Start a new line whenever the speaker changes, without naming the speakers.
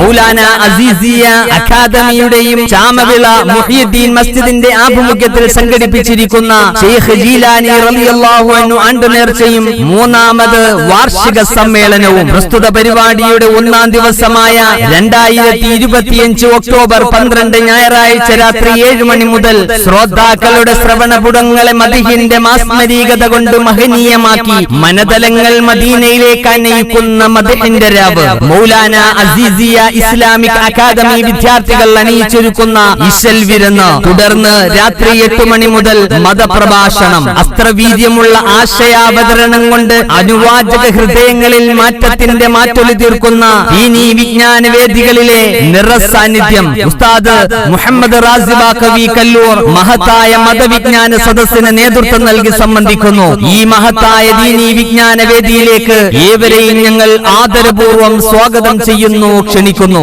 മൗലാന അസീസിയ അക്കാദമിയുടെയും ചാമവിള മുഹിയുദ്ദീൻ മസ്ജിദിന്റെ ആഭിമുഖ്യത്തിൽ സംഘടിപ്പിച്ചിരിക്കുന്ന ഷെയ്ഖ് ജീലാനി റളിയല്ലാഹു അൻഹു ആണ്ട് നേർച്ചയും മൂന്നാമത് വാർഷിക സമ്മേളനവും പ്രസ്തുത പരിപാടിയുടെ ഒന്നാം ദിവസമായ രണ്ടായിരത്തി ഇരുപത്തിയഞ്ച് ഒക്ടോബർ പന്ത്രണ്ട് ഞായറാഴ്ച രാത്രി ഏഴ് മണി മുതൽ ശ്രോതാക്കളുടെ ശ്രവണപുടങ്ങളെ മദീഹിന്റെ മാസ്മരീകത കൊണ്ട് മഹനീയമാക്കി മനതലങ്ങൾ മദീനയിലേക്ക് അനയിക്കുന്ന മദീഹിന്റെ രാവ്. മൗലാന അസീസിയ ഇസ്ലാമിക് അക്കാദമി വിദ്യാർത്ഥികൾ അണിയിച്ചൊരുക്കുന്ന ഇശൽ വിരുന്ന് തുടർന്ന് രാത്രി എട്ട് മണി മുതൽ മതപ്രഭാഷണം. അസ്ത്രവീര്യമുള്ള ആശയാവതരണം കൊണ്ട് അനുവാചക ഹൃദയങ്ങളിൽ മാറ്റത്തിന്റെ മാറ്റൊലി തീർക്കുന്ന ദീനീ വിജ്ഞാന വേദികളിലെ നിറസാന്നിധ്യം ഉസ്താദ് മുഹമ്മദ് റാസിബ കവി കല്ലൂർ മഹത്തായ മതവിജ്ഞാന സദസ്സിന് നേതൃത്വം നൽകി സംബന്ധിക്കുന്നു ഈ മഹത്തായ ദീനീ വിജ്ഞാന വേദിയിലേക്ക് ഏവരെയും ഞങ്ങൾ ആദരപൂർവം സ്വാഗതം ചെയ്യുന്നു. ക്ഷണിക്കുന്നു
സ്വീകരിക്കുന്നു